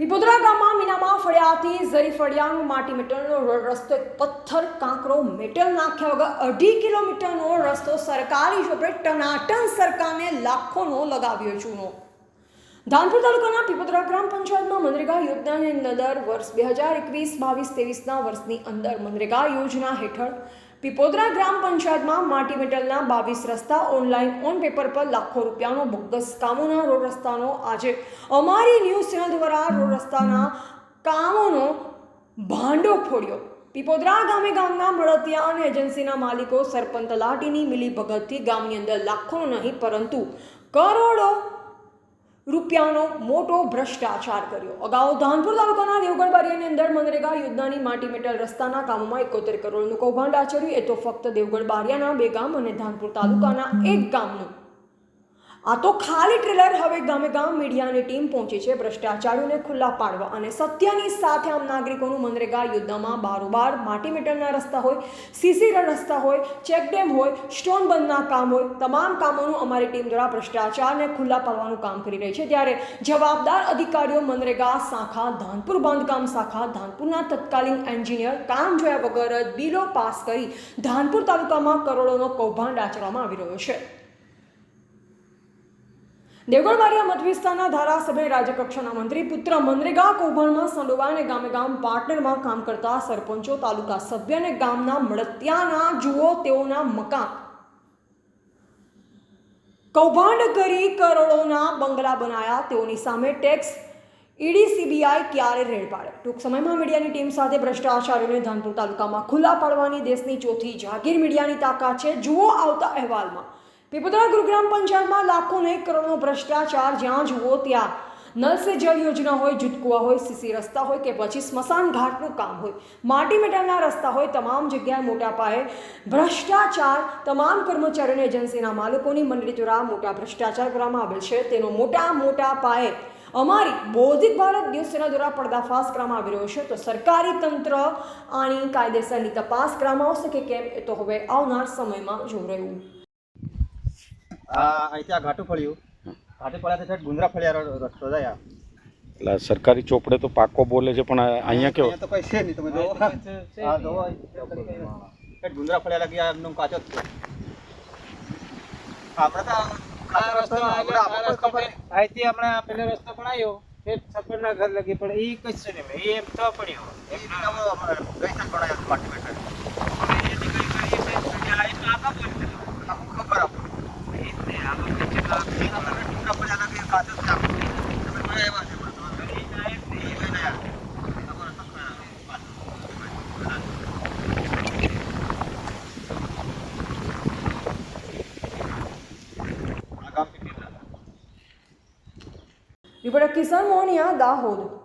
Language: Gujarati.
પીપોદરા ગામમાં મીનામાં ફળિયાથી ઝરી ફળિયાનો માટી મીટરનો રોડ રસ્તો પથ્થર, કાંકરો, મેટલ નાખ્યા વગર અઢી કિલોમીટરનો રસ્તો સરકારી ચોપડે ટનાટન સરકારને લાખોનો લગાવ્યો ચૂનો. ધાનપુર તાલુકાના પીપોદરા ગ્રામ પંચાયતમાં મનરેગા યોજનાની અંદર વર્ષ બે હજાર એકવીસ, બાવીસ, ત્રેવીસના વર્ષની અંદર મનરેગા યોજના હેઠળ પીપોદરા ગ્રામ પંચાયતમાં માટી મેટલના બાવીસ રસ્તા ઓનલાઈન ઓન પેપર પર લાખો રૂપિયાનો બોગસ કામોના રોડ રસ્તાનો આજે અમારી ન્યૂઝ ચેનલ દ્વારા રસ્તાના કામોનો ભાંડો ફોડ્યો. પીપોદરા ગામે ગામના મળતિયા એજન્સીના માલિકો સરપંચ તલાટીની મિલીભગતથી ગામની અંદર લાખો નહીં, પરંતુ કરોડો રૂપિયાનો મોટો ભ્રષ્ટાચાર કર્યો. અગાઉ ધાનપુર તાલુકાના દેવગઢ બારીયાની અંદર મનરેગા યોજનાની માટી મેટલ રસ્તાના કામોમાં એકોતેર કરોડનું કૌભાંડ આચર્યું. એ તો ફક્ત દેવગઢ બારિયાના બે ગામ અને ધાનપુર તાલુકાના એક ગામનું. આ તો ખાલી ટ્રેલર હવે ગામે ગામ મીડિયાની ટીમ પહોંચી છે ભ્રષ્ટાચારીઓને ખુલ્લા પાડવા અને સત્યની સાથે આમ નાગરિકોનું મનરેગા યોજનામાં બારોબાર માટી મીટરના રસ્તા હોય, સીસી રસ્તા હોય, ચેકડેમ હોય, સ્ટોન બંધના કામ હોય, તમામ કામોનું અમારી ટીમ દ્વારા ભ્રષ્ટાચારને ખુલ્લા પાડવાનું કામ કરી રહી છે. ત્યારે જવાબદાર અધિકારીઓ મનરેગા શાખા, ધાનપુર બાંધકામ શાખા, ધાનપુરના તત્કાલીન એન્જિનિયર કામ જોયા વગર જ બિલો પાસ કરી ધાનપુર તાલુકામાં કરોડોનો કૌભાંડ આચરવામાં આવી રહ્યો છે. દેવગઢ બારિયા મત વિસ્તારના ધારાસભ્ય, રાજ્યકક્ષાના મંત્રી પુત્ર મનરેગા કૌભાંડમાં સંડોવાય ગામે ગામ પાર્ટનરમાં કામ કરતા સરપંચો, તાલુકા સભ્ય અને ગામના મળતિયાના જુઓ તેઓના મકાન. કૌભાંડ કરી કરોડોના બંગલા બનાયા તેઓની સામે ટેક્સ ઈડી સીબીઆઈ ક્યારે રેડ પાડે? ટૂંક સમયમાં મીડિયાની ટીમ સાથે ભ્રષ્ટાચારીઓને ધાનપુર તાલુકામાં ખુલ્લા પાડવાની દેશની ચોથી જાગીર મીડિયાની તાકાત છે. જુઓ આવતા અહેવાલમાં. પીપોદરા ગુરુગ્રામ પંચાયતમાં લાખો ને કરોડનો ભ્રષ્ટાચાર જ્યાં જુઓ ત્યાં. નલ સે જળ યોજના હોય, જુટકુવા હોય, સીસી રસ્તા હોય કે પછી સ્મશાન ઘાટનું કામ હોય. માટી મેટલના રસ્તા હોય, તમામ જગ્યાએ મોટા પાયે ભ્રષ્ટાચાર તમામ કર્મચારીઓની એજન્સીના માલિકોની મંડળી દ્વારા મોટા ભ્રષ્ટાચાર કરવામાં આવેલ છે. તેનો મોટા મોટા પાયે અમારી બૌદ્ધિક ભારત ન્યૂઝ દ્વારા પર્દાફાશ કરવામાં આવી રહ્યો છે. તો સરકારી તંત્ર આની કાયદેસરની તપાસ કરવામાં આવશે કે કેમ એ તો હવે આવનાર સમયમાં જોવું રહ્યું. અહીંથી આ ઘાટું ફળ્યું. ઘાટું ફળ્યા ઠેઠ ગુંદરા ફળિયા રસ્તો જાય એટલે સરકારી ચોપડે તો પાકો બોલે છે પણ અહીંયા કેવો? તો કઈ છે નહીં તમે ગુંદરા ફળિયા લાગી આ એકદમ કાચો જ છે. આપણે તો આ રસ્તો આપણે કોઈ ખબર. અહીંથી હમણાં પેલો રસ્તો બનાવ્યો એ સફરના ઘર લગી પણ એ કશું નહીં ને એ એમ તો પડ્યો. એમ તો ગઈ સાલ બનાવ્યો માટી મેટર. રિપોર્ટર કિશન મોહનિયા દાહોદ